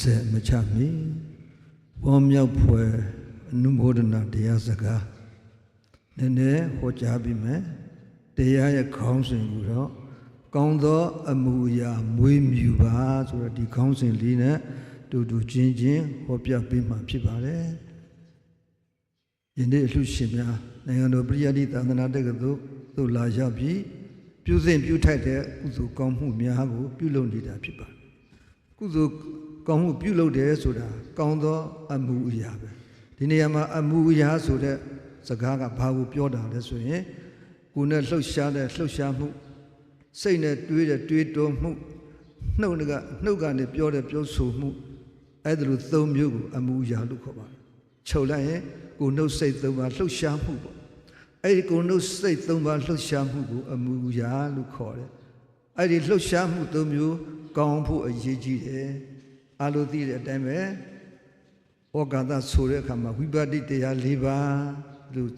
ဆက်မချမီဘောမြောက်ဖွယ်အနုမောဒနာတရားစကားနည်းနည်းဟောကြားပြီးမယ်တရားရဲ့ခေါင်းစဉ်ကိုတော့ကောင်းသောအမှုရာမွေးမြူပါဆိုတော့ဒီခေါင်းစဉ်လေးနဲ့တူတူချင်းချင်းဟောပြပေးမှာဖြစ်ပါတယ်ယနေ့အလှရှင်များနိုင်ငံတော်ပြည်ယတိသာသနာတက္ကသိုလ်သို့လာရောက်ပြီးပြုစဉ်ပြုထိုက်တဲ့ကုသိုလ်ကောင်းမှုများကိုပြုလုပ်နေတာဖြစ်ပါတယ်ကုသိုလ် ကောင်းမှုပြုလုပ်တယ်ဆိုတာကောင်းသောအမှုအရာပဲဒီနေရာမှာအမှုအရာဆိုတဲ့စကားကဘာကိုပြောတာလဲဆိုရင်ကိုယ်နဲ့လှုပ်ရှားတဲ့လှုပ်ရှားမှုစိတ်နဲ့တွေးတဲ့တွေးတောမှုနှုတ်ကနှုတ်ကနေပြောတဲ့ပြောဆိုမှုအဲ့ဒါလိုသုံးမျိုးကိုအမှုအရာလို့ခေါ်ပါတယ်ချုပ်လိုက်ရင်ကိုယ်နှုတ်စိတ်သုံးပါလှုပ်ရှားမှုပေါ့အဲ့ဒီကိုယ်နှုတ်စိတ်သုံးပါလှုပ်ရှားမှုကိုအမှုအရာလို့ခေါ်တယ်အဲ့ဒီလှုပ်ရှားမှုသုံးမျိုးကောင်းဖို့အရေးကြီးတယ် အလိုသိတဲ့အတိုင်းပဲဩကာသဆိုတဲ့အခါမှာဝိပဿနာတရား၄ပါးလို့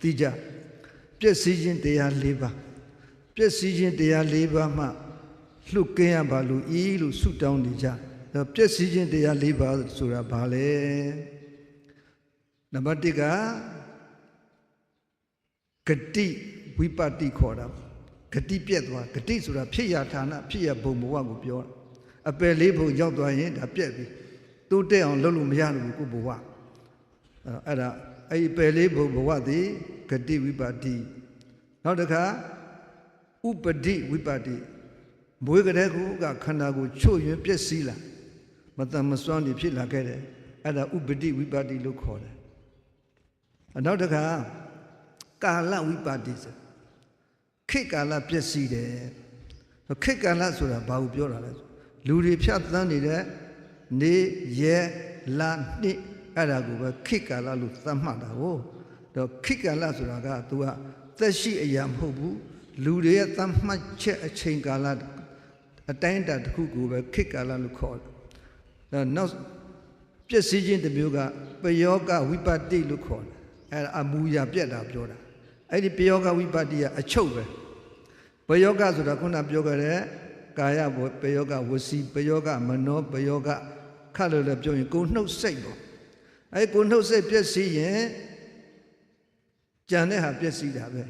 သိကြပြည့်စည်ခြင်းတရား၄ပါးပြည့်စည်ခြင်းတရား၄ပါးမှလှုပ်ကင်းရပါလို့ဤလို့ဆုတောင်းနေကြဒါပြည့်စည်ခြင်းတရား၄ပါးဆိုတာဘာလဲနံပါတ်1ကဂတိဝိပတ္တိခေါ်တာဂတိပြက်သွားဂတိဆိုတာဖြစ်ရဌာနဖြစ်ရဘုံဘဝကိုပြောတာ အပယ်လေးဘုံရောက်သွားရင်ဒါပြက်ပြီတိုးတက်အောင်လုပ်လို့မရဘူးကိုဘဝအဲ့ဒါအဲ့ဒီပယ်လေးဘုံဘဝသည်ဂတိဝိပတ္တိနောက်တစ်ခါဥပဒိဝိပတ္တိမွေးကလေးကခန္ဓာကိုချို့ယွင်းပျက်စီးလာမတန်မစွမ်းနေဖြစ်လာခဲ့တယ်အဲ့ဒါဥပဒိဝိပတ္တိလို့ခေါ်တယ်နောက်တစ်ခါကာလဝိပတ္တိဆိုခေတ်ကာလပျက်စီးတယ်ခေတ်ကာလဆိုတာဘာကိုပြောတာလဲ လူတွေဖြတ်သန်းနေတဲ့နေရဲလာနှစ်အဲ့ဒါကိုပဲခေတ်ကာလလို့သတ်မှတ်တာကိုတော့ခေတ်ကာလဆိုတာက तू ကသက်ရှိအရာမဟုတ်ဘူးလူတွေရဲ့သတ်မှတ်ချက်အချိန်ကာလအတိုင်းအတာတစ်ခုကိုပဲခေတ်ကာလလို့ခေါ်တယ်နောက်ပျက်စီးခြင်းတစ်မျိုးကပယောဂဝိပတ္တိလို့ခေါ်တယ်အဲ့ဒါအမူအရာပြက်တာပြောတာအဲ့ဒီပယောဂဝိပတ္တိကအချုပ်ပဲပယောဂဆိုတာခုနပြောခဲ့တဲ့ ကာယဘောပယောဂဝစီပယောဂမနောပယောဂခတ်လို့လည်းပြောရင်ကိုနှုတ်စိတ်ပေါ့အဲ့ကိုနှုတ်စိတ်ပြည့်စည်ရင်ကြံတဲ့ဟာပြည့်စည်တာပဲ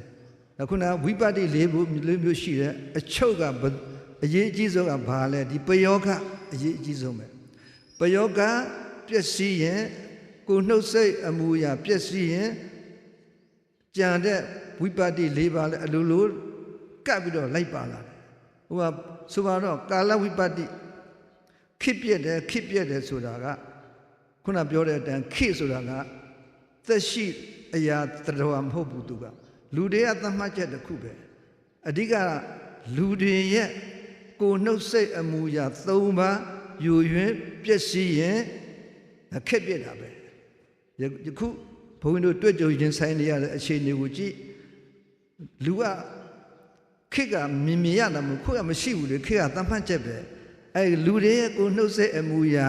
ခုနဝိပတ္တိ၄ခုလေးမျိုးရှိတယ်အချုပ်ကအရေးအကြီးဆုံးကဘာလဲဒီပယောဂအရေးအကြီးဆုံးပဲပယောဂပြည့်စည်ရင်ကိုနှုတ်စိတ်အမူအရာပြည့်စည်ရင်ကြံတဲ့ဝိပတ္တိ၄ပါးလဲအလိုလိုကပ်ပြီးတော့လိုက်ပါလာတယ်ဟိုက ဆိုပါတော့ကာလဝိပတ္တိခိပြက်တယ်ခိပြက်တယ်ဆိုတာကခုနပြောတဲ့အတိုင်းခိဆိုတာကသက်ရှိအရာတရားမဟုတ်ဘူးသူကလူတွေကသတ်မှတ်ချက်တစ်ခုပဲအဓိကလူတွေရဲ့ကိုနှုတ်စိတ်အမူအရာ၃ပါးယူရင်းပြည့်စည်ရင်ခက်ပြက်တာပဲယခုဘုန်းကြီးတို့တွေ့ကြုံရင်ဆိုင်နေရတဲ့အခြေအနေကိုကြည့်လူက ခေတ်ကမြင်မြင်ရတာမဟုတ်ခုကမရှိဘူးလေခေတ်ကသတ်မှတ်ချက်ပဲအဲလူတွေရဲ့ကိုနှုတ်ဆက်အမူအရာ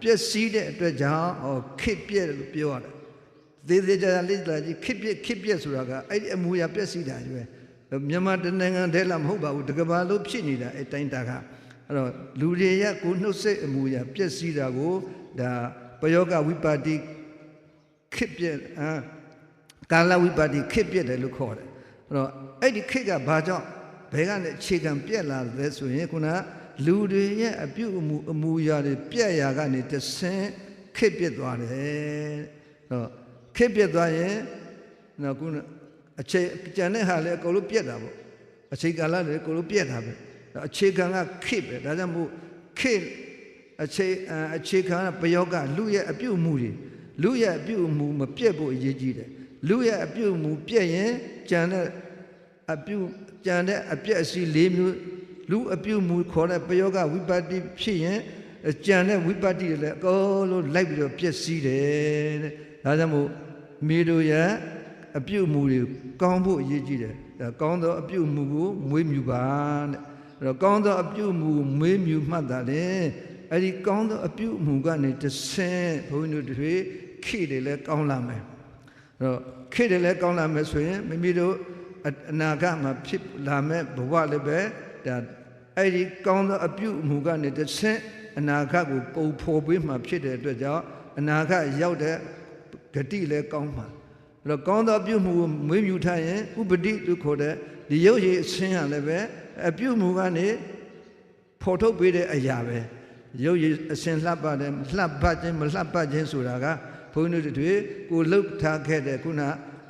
ပျက်စီးတဲ့အတွက်ကြောင့်ဟောခေတ်ပြက်လို့ပြောရတယ်သေးသေးကြလေးလာကြီးခေတ်ပြက်ခေတ်ပြက်ဆိုတာကအဲ့ဒီအမူအရာပျက်စီးတာရွယ်မြန်မာတနိုင်ငံတည်းလားမဟုတ်ပါဘူးတကဘာလို့ဖြစ်နေတာအဲ့တိုင်းတာကအဲ့တော့လူတွေရဲ့ကိုနှုတ်ဆက်အမူအရာပျက်စီးတာကိုဒါပယောဂဝိပါတိခေတ်ပြက်အာကာလဝိပါတိခေတ်ပြက်တယ်လို့ခေါ်တယ်အဲ့တော့အဲ့ဒီခေတ်ကဘာကြောင့် ဘယ်ကနေအခြေခံပြက်လာလဲဆိုရင်ခုနလူတွေရဲ့အပြုအမူအမူအရာတွေပြက်ရာကနေတဆင်းခေတ်ပြက်သွားတယ်အဲ့တော့ခေတ်ပြက်သွားရင်နော်ခုနအခြေကြံတဲ့ဟာလည်းအကုန်လုံးပြက်တာပေါ့အခြေကာလလည်းအကုန်လုံးပြက်တာပဲအခြေခံကခေတ်ပဲဒါကြောင့်မို့ခေတ်အခြေအခြေခံကပယောကလူရဲ့အပြုအမူတွေလူရဲ့အပြုအမူမပြက်ဖို့အရေးကြီးတယ်လူရဲ့အပြုအမူပြက်ရင်ကြံတဲ့အပြု ကြံတဲ့အပြက်အစီ၄မျိုးလူအပြုမူခေါ်တဲ့ပယောဂဝိပတ္တိဖြစ်ရင်ကြံတဲ့ဝိပတ္တိတွေလည်းအကုန်လုံးလိုက်ပြီးတော့ပြည့်စည်တယ်တဲ့ဒါကြောင့်မို့မိတို့ရဲ့အပြုမူတွေကောင်းဖို့အရေးကြီးတယ်ဒါကောင်းသောအပြုမူကိုမွေးမြူပါတဲ့အဲ့တော့ကောင်းသောအပြုမူမွေးမြူမှတ်တာလေအဲ့ဒီကောင်းသောအပြုမူကနေတဆင့်ဘုန်းကြီးတို့တွေခေတွေလည်းကောင်းလာမယ်အဲ့တော့ခေတွေလည်းကောင်းလာမယ်ဆိုရင်မိမိတို့ အနာဂတ်မှာဖြစ်လာမဲ့ဘဝလည်းပဲဒါအဲ့ဒီကောင်းသောအပြုအမူကနေတစ်ဆင့်အနာဂတ်ကိုပုံဖော်ပေးမှဖြစ်တဲ့အတွက်ကြောင့်အနာဂတ်ရောက်တဲ့ဂတိလည်းကောင်းမှာအဲ့တော့ကောင်းသောပြုမှုကိုမွေးမြူထားရင်ဥပတိလို့ခေါ်တဲ့ဒီရုပ်ရည်အစင်းရလည်းပဲအပြုမှုကနေဖော်ထုတ်ပေးတဲ့အရာပဲရုပ်ရည်အစင်လှပတယ်လှပခြင်းမလှပခြင်းဆိုတာကဘုန်းကြီးတို့တွေကိုလှုပ်ထားခဲ့တဲ့ခုန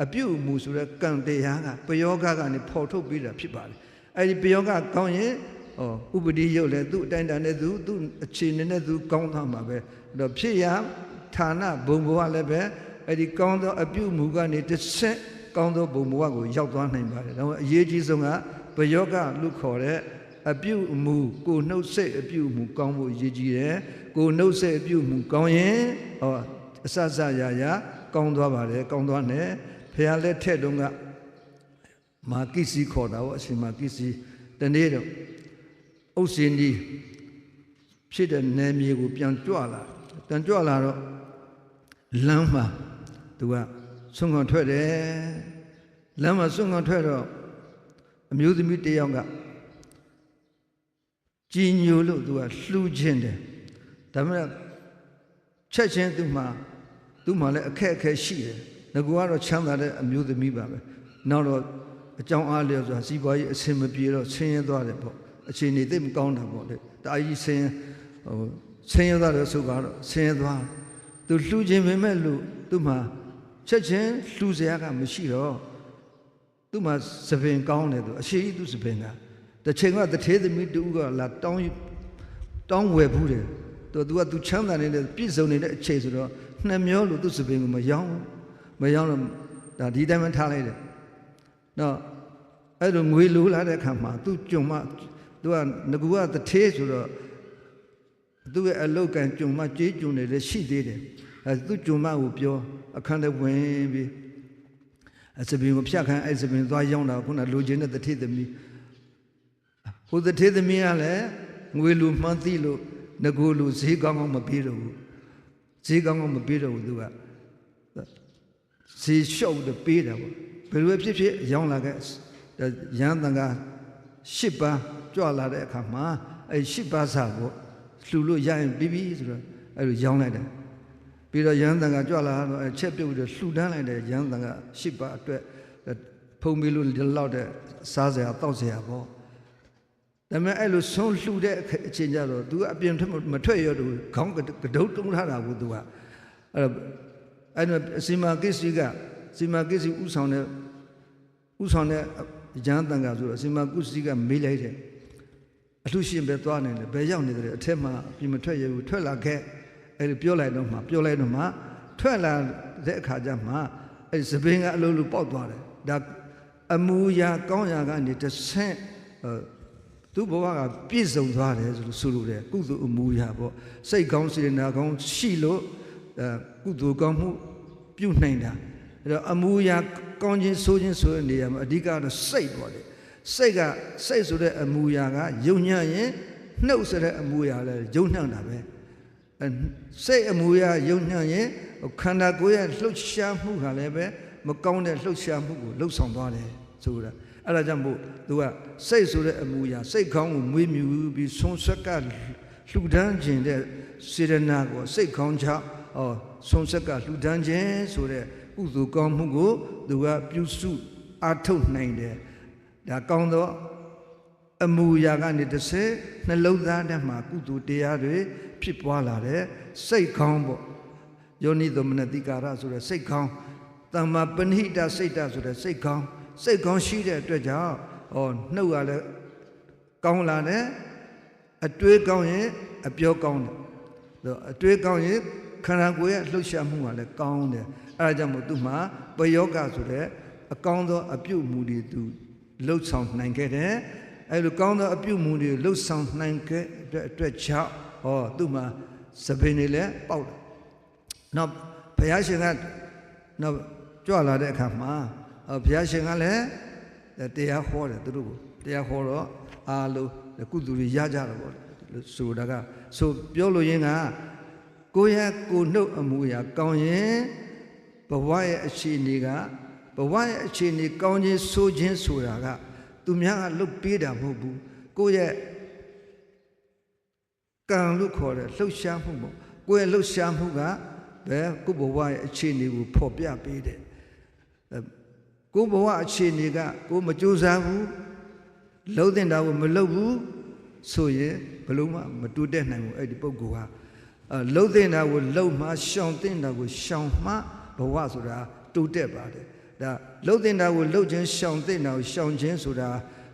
အပြုမှုဆိုတဲ့ကံတရားကပယောဂကနေဖော်ထုတ်ပေးတာဖြစ်ပါတယ်အဲ့ဒီပယောဂကောင်းရင်ဩဥပတိရုပ်လည်းသူ့အတိုင်းတန်နဲ့သူသူ့အခြေအနေနဲ့သူကောင်းသွားမှာပဲအဲ့တော့ဖြစ်ရဌာနဘုံဘဝလည်းပဲအဲ့ဒီကောင်းသောအပြုမှုကနေတစ်ဆက်ကောင်းသောဘုံဘဝကိုရောက်သွားနိုင်ပါတယ်ဒါပေမဲ့အရေးကြီးဆုံးကပယောဂလို့ခေါ်တဲ့အပြုအမူကိုနှုတ်ဆက်အပြုအမူကောင်းဖို့ရည်ကြီးတယ်ကိုနှုတ်ဆက်အပြုအမူကောင်းရင်ဟောအဆဆရာရာကောင်းသွားပါတယ်ကောင်းသွားတယ် ဖះလက်ထက်တုန်းကမာကိစီခေါ်တာဟောအရှင်မာကိစီတနေ့တော့အုပ်စင်ဒီဖြစ်တဲ့နယ်မြေကိုပြန်ကြွလာပြန်ကြွလာတော့လမ်းမှာသူကဆွန့်ခွန်ထွက်တယ်လမ်းမှာဆွန့်ခွန်ထွက်တော့အမျိုးသမီးတစ်ယောက်ကကြည်ညိုလို့သူကလှူခြင်းတယ်ဒါပေမဲ့ချက်ချင်းသူမှသူမှလည်းအခက်အခဲရှိတယ် ငကူကတော့ချမ်းသာတဲ့အမျိုးသမီးပါပဲနောက်တော့အကြောင်းအားလျော်စွာစီးပွားရေးအဆင်မပြေတော့ဆင်းရဲသွားတယ်ပေါ့အခြေအနေသိပ်မကောင်းတာပေါ့လေတာကြီးဆင်းရဲဟိုဆင်းရဲသွားတယ်ဆိုတော့ဆင်းရဲသွားသူလှူခြင်းပဲမဲ့လို့သူမှချက်ချင်းလှူစရာကမရှိတော့သူမှသပင်ကောင်းတယ်သူအရှိကြီးသူသပင်ကတစ်ချိန်ကတထေးသမီးတူကလာတောင်းတောင်းဝယ်ဘူးတယ်သူကသူချမ်းသာနေတဲ့ပြည့်စုံနေတဲ့အချိန်ဆိုတော့နှမျောလို့သူသပင်ကိုမယောင်း မယောင်းတော့ဒါဒီတိုင်းမှထားလိုက်တယ်တော့အဲ့လိုငွေလိုလာတဲ့အခါမှာသူကြုံမသူကငကူကတထေးဆိုတော့သူ့ရဲ့အလုတ်ကန်ကြုံမကြေးကြုံနေလည်းရှိသေးတယ်အဲသူကြုံမကိုပြောအခန်းထဲဝင်ပြီးအစပင်ကိုဖြတ်ခိုင်းအဲ့စပင်သွားရောက်တာခုနလိုချင်တဲ့တထေးသမီးဟိုတထေးသမီးကလည်းငွေလူမှန်းသိလို့ငကူလူဈေးကောင်းကောင်းမပြေတော့ဘူးဈေးကောင်းကောင်းမပြေတော့ဘူးသူက ဈေးလျှော့ပြီးပေးတယ်ပေါ့ဘယ်လိုဖြစ်ဖြစ်ရောင်းလာခဲ့ရန်တန်က၈ပါးကြွလာတဲ့အခါမှာအဲ၈ပါးစာပေါ့လှူလို့ရရင်ပြီးပြီဆိုတော့အဲလိုရောင်းလိုက်တယ်ပြီးတော့ရန်တန်ကကြွလာတော့အချက်ပြုတ်ပြီးတော့လှူဒန်းလိုက်တယ်ရန်တန်က၈ပါးအတွက်ဖုံးပြီးလို့လောက်တဲ့စားစရာတောက်စရာပေါ့ဒါပေမဲ့အဲ့လိုဆုံးလှူတဲ့အချိန်ကျတော့ तू အပြင်ထွက်မထွက်ရတော့ခေါင်းကတုတ်တုံးထားတာကို तू ကအဲ့တော့ အဲ့တော့စီမာကိစီကစီမာကိစီဥဆောင်တဲ့ဥဆောင်တဲ့ရန်တန်ကဆိုတော့စီမာကုစီကမေးလိုက်တယ်အလှရှင်ပဲသွားနေတယ်ဘယ်ရောက်နေတယ်အထက်မှာပြင်မထွက်ရဘူးထွက်လာခဲ့အဲ့လိုပြောလိုက်တော့မှပြောလိုက်တော့မှထွက်လာတဲ့အခါကျမှအဲ့ဒီစပင်းကအလိုလိုပေါက်သွားတယ်ဒါအမူအရာကောင်းရာကနေတစ်ဆင့်သူ့ဘဝကပြည့်စုံသွားတယ်ဆိုလို့ဆိုလိုတယ်ကုသိုလ်အမူအရာပေါ့စိတ်ကောင်းစေတနာကောင်းရှိလို့အဲ ကုသိုလ်ကောင်းမှုပြုနိုင်တာအဲ့တော့အမူအရာကောင်းခြင်းဆိုးခြင်းဆိုတဲ့နေရာမှာအဓိကတော့စိတ်ပေါ့လေစိတ်ကစိတ်ဆိုတဲ့အမူအရာကယုံညံ့ရင်နှုတ်ဆိုတဲ့အမူအရာလည်းယုံညံ့တာပဲစိတ်အမူအရာယုံညံ့ရင်ခန္ဓာကိုယ်ရဲ့လှုပ်ရှားမှုကလည်းပဲမကောင်းတဲ့လှုပ်ရှားမှုကိုလှုပ်ဆောင်သွားတယ်ဆိုတာအဲ့ဒါကြောင့်မို့သူကစိတ်ဆိုတဲ့အမူအရာစိတ်ကောင်းကိုမွေးမြူပြီးဆုံးဆွက်ကလှူဒန်းခြင်းတဲ့ စေရနာကိုစိတ်ကောင်းချဟောဆုံးဆွက်ကလှူဒန်းခြင်းဆိုတဲ့ကုသိုလ်ကောင်းမှုကိုသူကပြုစုအားထုတ်နိုင်တယ်ဒါကောင်းသောအမူအရာကနေတစ်ဆယ်နှလုံးသားထဲမှာကုသိုလ်တရားတွေဖြစ်ပွားလာတယ်စိတ်ကောင်းပေါ့ယောနိသမနတိကာရဆိုတဲ့စိတ်ကောင်းတမ္မာပဏိတစိတ်တဆိုတဲ့စိတ်ကောင်းစိတ်ကောင်းရှိတဲ့အတွက်ကြောင့်ဟောနှုတ်ရလဲကောင်းလာတယ်အတွေးကောင်းရင်အပြောကောင်းတယ် အတွေးကောင်းရင်ခန္ဓာကိုယ်ရဲ့လှုပ်ရှားမှုကလည်းကောင်းတယ်အဲဒါကြောင့်မို့သူမှာပယောဂဆိုတဲ့အကောင်းသောအပြုတ်မှုတွေသူလှုပ်ဆောင်နိုင်ခဲ့တယ်အဲလိုကောင်းသောအပြုတ်မှုတွေလှုပ်ဆောင်နိုင်ခဲ့တဲ့အတွက်ကြောင့်ဟောသူမှာသပင်တွေလည်းပေါက်တယ်နောက်ဘုရားရှင်ကနောက်ကြွလာတဲ့အခါမှာဘုရားရှင်ကလည်းတရားဟောတယ်သူတို့ကိုတရားဟောတော့အားလုံးကုသိုလ်တွေရကြတယ်ပေါ့ ဆိုတာကဆိုပြောလို့ရင်းကကိုယ့်ရဲ့ကိုယ်နှုတ်အမူအရာကောင်းရင်ဘဝရဲ့အခြေအနေကဘဝရဲ့အခြေအနေကောင်းခြင်းဆိုးခြင်းဆိုတာကသူများကလုတ်ပေးတာမဟုတ်ဘူးကိုယ့်ရဲ့ကံလို့ခေါ်တဲ့လှုပ်ရှားမှုပေါ့ကိုယ့်ရဲ့လှုပ်ရှားမှုကဘယ်ကိုယ့်ဘဝရဲ့အခြေအနေကိုဖော်ပြပေးတယ်အဲကိုယ့်ဘဝအခြေအနေကကိုယ်မကြိုးစားဘူးလှုပ်တင်တာကိုမလှုပ်ဘူး ဆိုရင်ဘယ်လို့မှမတူတက်နိုင်ဘူးအဲ့ဒီပုဂ္ဂိုလ်ဟာအဲလှုပ်တင်တာကိုလှုပ်မှရှောင်တင်တာကိုရှောင်မှဘဝဆိုတာတူတက်ပါတယ်ဒါလှုပ်တင်တာကိုလှုပ်ခြင်းရှောင်တင်တာကိုရှောင်ခြင်းဆိုတာ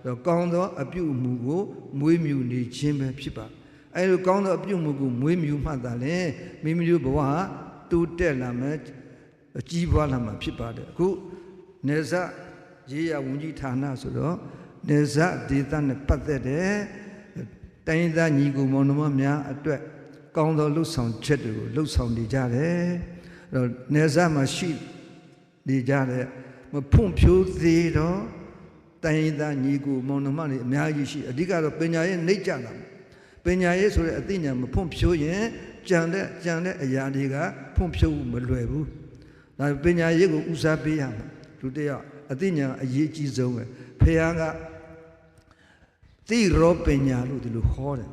တော့ကောင်းသောအပြုအမူကိုမွေးမြူနေခြင်းပဲဖြစ်ပါတယ်အဲလိုကောင်းသောအပြုအမူကိုမွေးမြူမှသာလေမိမိတို့ဘဝဟာတိုးတက်လာမယ်ကြီးပွားလာမှာဖြစ်ပါတယ်အခုနေဇရေးရဝန်ကြီးဌာနဆိုတော့နေဇဒေသနဲ့ပတ်သက်တဲ့ တိုင်းသားညီကိုမောင်နှမများအတွက်ကောင်းသောလှုပ်ဆောင်ချက်တွေကိုလှုပ်ဆောင်နေကြတယ်အဲ့တော့နေဇမှာရှိနေကြတဲ့မဖွံ့ဖြိုးသေးတော့တိုင်းသားညီကိုမောင်နှမတွေအများကြီးရှိအဓိကတော့ပညာရေးနှိမ့်ကြတာပညာရေးဆိုတဲ့အသိဉာဏ်မဖွံ့ဖြိုးရင်ကြံတဲ့ကြံတဲ့အရာတွေကဖွံ့ဖြိုးမလွယ်ဘူးဒါပညာရေးကိုဦးစားပေးရမှာလူတစ်ယောက်အသိဉာဏ်အရေးကြီးဆုံးပဲဖခင်က သိရောပညာလို့ဒီလိုဟောတယ်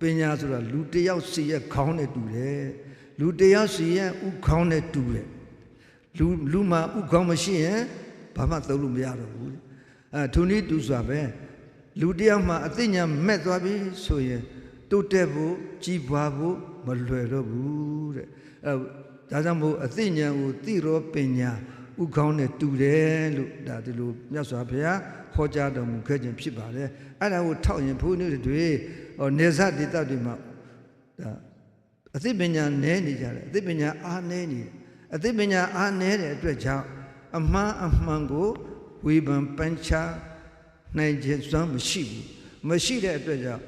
ပညာဆိုတာလူတစ်ယောက်စီရဲ့ခေါင်းနဲ့တူတယ်လူတစ်ယောက်စီရဲ့ဥခေါင်းနဲ့တူတယ်လူလူမှာဥခေါင်းမရှိရင်ဘာမှသုံးလို့မရတော့ဘူးအဲထုံနည်းတူစွာပဲလူတစ်ယောက်မှာအသိဉာဏ်မဲ့သွားပြီဆိုရင်တိုးတက်ဖို့ကြီးပွားဖို့မလွယ်တော့ဘူးတဲ့အဲဒါကြောင့်မို့အသိဉာဏ်ကိုသိရောပညာဥကောင်းနဲ့တူတယ်လို့ဒါဒီလိုမြတ်စွာဘုရား ဟောကြားတော်မူခဲ့ခြင်းဖြစ်ပါတယ်အဲ့ဒါကိုထောက်ရင်ဘုန်းကြီးတွေဟောနေဇဒေသတွေမှာဒါအသိပညာနည်းနေကြတယ်အသိပညာအားနည်းနေတယ်အသိပညာအားနည်းတဲ့အတွက်ကြောင့်အမှန်အမှန်ကိုဝေဖန်ပန်းချနိုင်ခြင်းစွမ်းမရှိဘူးမရှိတဲ့အတွက်ကြောင့်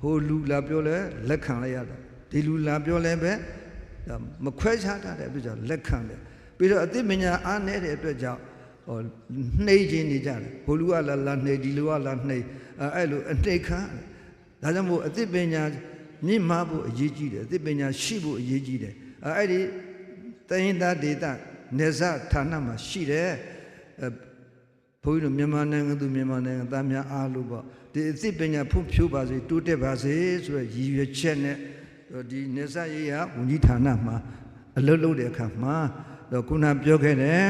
ဟိုလူလာပြောလဲလက်ခံလိုက်ရတာဒီလူလာပြောလဲပဲဒါမခွဲခြားတတ်တဲ့အတွက်ကြောင့်လက်ခံတယ်ပြီးတော့အသိပညာအားနည်းတဲ့အတွက်ကြောင့် ဟောနှိမ့်ခြင်းနေကြတယ်ဟိုလူကလာလာနှိမ့်ဒီလူကလာနှိမ့်အဲအဲ့လိုအနှိမ့်ခံဒါကြောင့်မို့အသိပညာမြင့်မားဖို့အရေးကြီးတယ်အသိပညာရှိဖို့အရေးကြီးတယ်အဲအဲ့ဒီတိုင်းသားဒေသနေဇဌာနမှာရှိတယ်အဲဘုန်းကြီးတို့မြန်မာနိုင်ငံသူမြန်မာနိုင်ငံသားများအားလို့ပေါ့ဒီအသိပညာဖွံ့ဖြိုးပါစေတိုးတက်ပါစေဆိုရယ်ရည်ရွယ်ချက်နဲ့ဒီနေဇရေးရဝန်ကြီးဌာနမှာအလုပ်လုပ်တဲ့အခါမှာတော့ခုနပြောခဲ့တဲ့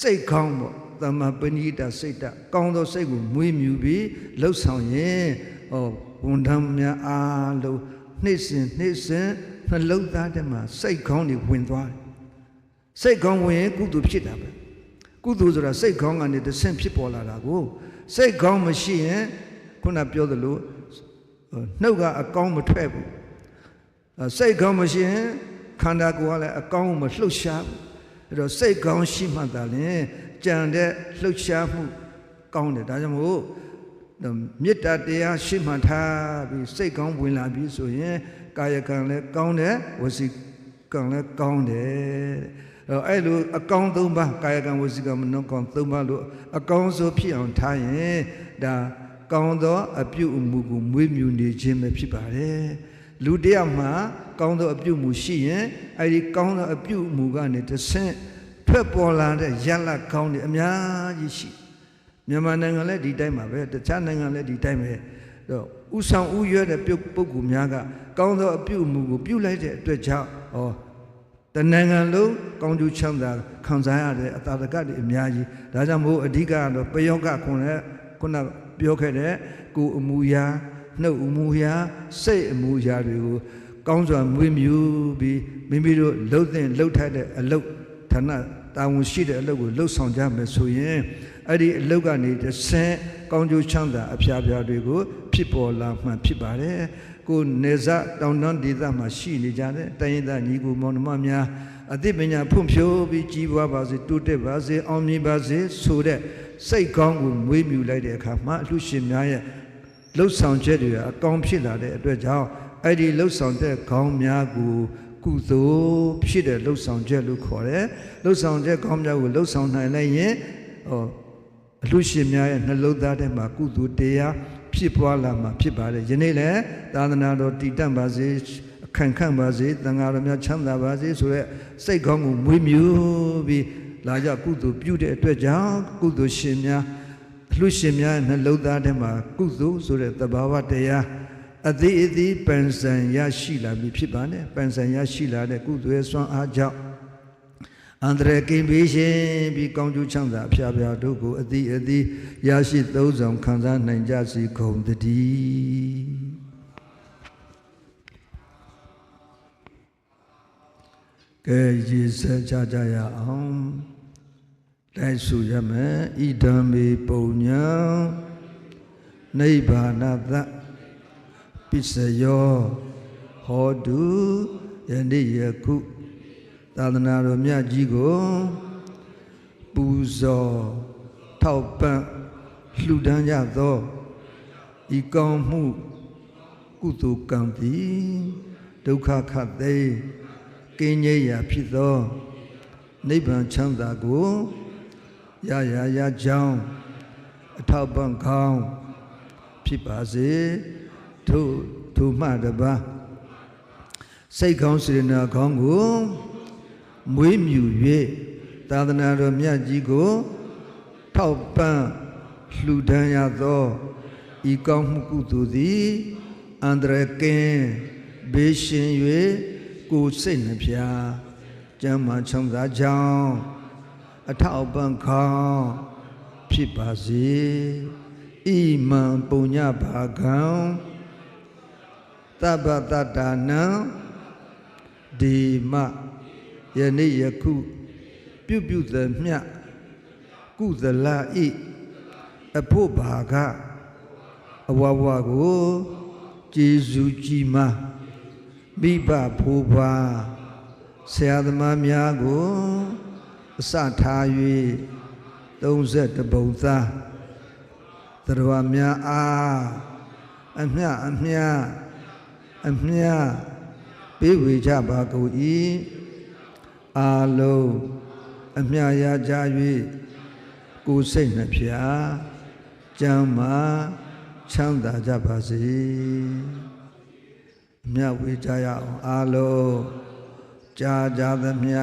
စိတ်ကောင်းပေါ့တမ္မာပဏိတစိတ်တကောင်းသောစိတ်ကိုမွေးမြူပြီးလှုပ်ဆောင်ရင်ဟောဝန်ထမ်းများအားလုံးနှိမ့်စင်နှိမ့်စင်နှလုံးသားထဲမှာစိတ်ကောင်းတွေဝင်သွားတယ်စိတ်ကောင်းဝင်ရင်ကုသိုလ်ဖြစ်တာပဲကုသိုလ်ဆိုတာစိတ်ကောင်းကနေတစ်ဆင့်ဖြစ်ပေါ်လာတာကိုစိတ်ကောင်းမရှိရင်ခုနပြောသလိုနှုတ်ကအကောင်းမထွက်ဘူးစိတ်ကောင်းမရှိရင်ခန္ဓာကိုယ်ကလည်းအကောင်းမလှုပ်ရှားဘူး အဲ့တော့စိတ်ကောင်းရှိမှသာလျှင်ကြံတဲ့လှုပ်ရှားမှုကောင်းတယ်ဒါကြောင့်မို့မေတ္တာတရားရှိမှထားပြီးစိတ်ကောင်းဝင်လာပြီဆိုရင်ကာယကံလည်းကောင်းတယ်ဝစီကံလည်းကောင်းတယ်အဲ့လိုအကောင်းသုံးပါးကာယကံဝစီကံမနောကံသုံးပါးလို့အကောင်းဆုံးဖြစ်အောင်ထားရင်ဒါကောင်းသောအပြုအမူကိုမွေးမြူနေခြင်းပဲဖြစ်ပါတယ် လူတယောက်မှာကောင်းသောအပြုအမူရှိရင်အဲ့ဒီကောင်းသောအပြုအမူကနေတဆင့်ထွက်ပေါ်လာတဲ့ရလကောင်းတွေအများကြီးရှိမြန်မာနိုင်ငံလည်းဒီတိုင်းပါပဲတခြားနိုင်ငံလည်းဒီတိုင်းပဲတော့ဥဆောင်ဥရွက်တဲ့ပြုပုဂ္ဂိုလ်များကကောင်းသောအပြုအမူကိုပြုလိုက်တဲ့အတွက်ကြောင့်ဩတနိုင်ငံလုံးကောင်းကျိုးချမ်းသာခံစားရတဲ့အတာတကတွေအများကြီးဒါကြောင့်မို့အဓိကတော့ပယောဂခွန်နဲ့ခုနပြောခဲ့တဲ့ကိုအမူအရာ နှုတ်အမူအရာစိတ်အမူအရာတွေကိုကောင်းစွာမွေးမြူပြီးမိမိတို့လှုပ်တဲ့လှုပ်ထိုက်တဲ့အလုပ်ဌာနတာဝန်ရှိတဲ့အလုပ်ကိုလှုပ်ဆောင်ကြမယ်ဆိုရင်အဲ့ဒီအလုပ်ကနေတစ်ဆင့်ကောင်းကျိုးချမ်းသာအဖျားဖျားတွေကို ဖြစ်ပေါ်လာမှဖြစ်ပါတယ်ကိုနေဇတောင်တန်းဒေသမှာရှိနေကြတဲ့တိုင်းရင်းသားညီကိုမောင်နှမများအသိပညာဖွံ့ဖြိုးပြီးကြီးပွားပါစေတိုးတက်ပါစေအောင်မြင်ပါစေဆိုတဲ့စိတ်ကောင်းကိုမွေးမြူလိုက်တဲ့အခါမှာအလှရှင်များရဲ့ လှုပ်ဆောင်ချက်တွေအကောင်းဖြစ်လာတဲ့အတွက်ကြောင့်အဲ့ဒီလှုပ်ဆောင်တဲ့ခေါင်းများကိုကုသိုလ်ဖြစ်တဲ့လှုပ်ဆောင်ချက်လို့ခေါ်တယ်လှုပ်ဆောင်ချက်ခေါင်းများကိုလှုပ်ဆောင်နိုင်လိုက်ရင်ဟောအလှရှင်များရဲ့နှလုံးသားထဲမှာကုသိုလ်တရားဖြစ်ပွားလာမှာဖြစ်ပါတယ်ယနေ့လည်းသာသနာတော်တည်တံ့ပါစေအခံခံပါစေသံဃာတော်များချမ်းသာပါစေဆိုတဲ့စိတ်ကောင်းကိုမွေးမြူပြီးလာကြကုသိုလ်ပြုတဲ့အတွက်ကြောင့်ကုသိုလ်ရှင်များ လူရှင်များနှလုံးသားထဲမှာကုသိုလ်ဆိုတဲ့သဘာဝတရားအသေးအသေးပန်ဆန်ရရှိလာပြီဖြစ်ပါနဲ့ပန်ဆန်ရရှိလာတဲ့ကုသိုလ်ဆွမ်းအားကြောင့်အန္တရာယ်ကင်းပေးရှင်ပြီးကောင်းကျိုးချမ်းသာအဖျားဖျားတို့ကိုအသီးအသီးရရှိသုံးဆောင်ခံစားနိုင်ကြစီကုန်တည်းကဲရည်စက်ကြကြရအောင် လိုက်ဆိုရမယ်ဣဒံမေပုံညာနိဗ္ဗာနသပစ္စယောဟောတုယနေ့ယခုသာသနာတော်မြတ်ကြီးကိုပူဇော်ထောက်ပံ့လှူဒန်းကြသောဤကောင်းမှုကုသိုလ်ကံသည်ဒုက္ခခတ်သိမ်းကင်းငြိမ်းရာဖြစ်သောနိဗ္ဗာန်ချမ်းသာကို ရရရကြောင်းအထောက်ပံ့ကောင်းဖြစ်ပါစေထို့ထိုမှတပါစိတ်ကောင်းစေနာကောင်းကိုမွေးမြူ၍သာသနာတော်မြတ်ကြီးကို ထောက်ပံ့လှူဒန်းရသောဤကောင်းမှုကုသိုလ်သည်အန္တရာယ်ကင်းဘေးရှင်၍ကိုယ်စိတ်နှပြကျမ်းမာချမ်းသာကြောင်း အထောက်ပံ့ခေါင်းဖြစ်ပါစေဣမံပုညဘာကံတပ္ပတတ္တာနံဒီမယနေ့ယခုပြုပြုသမျှကုသလဤအဖို့ဘာကအဝဝကိုကျေစုကြည်မာမိဘဖိုးဘာဆရာသမားများကို အစထား၍32ပုံသားတရားများအားအမျှအမျှအမျှပေးဝေကြပါကုန်၏အာလုံးအမျှရကြ၍ကိုယ်စိတ်နှဖျားကျမ်းမာချမ်းသာကြပါစေအမျှဝေကြရအောင်အာလုံးကြာကြသမျှ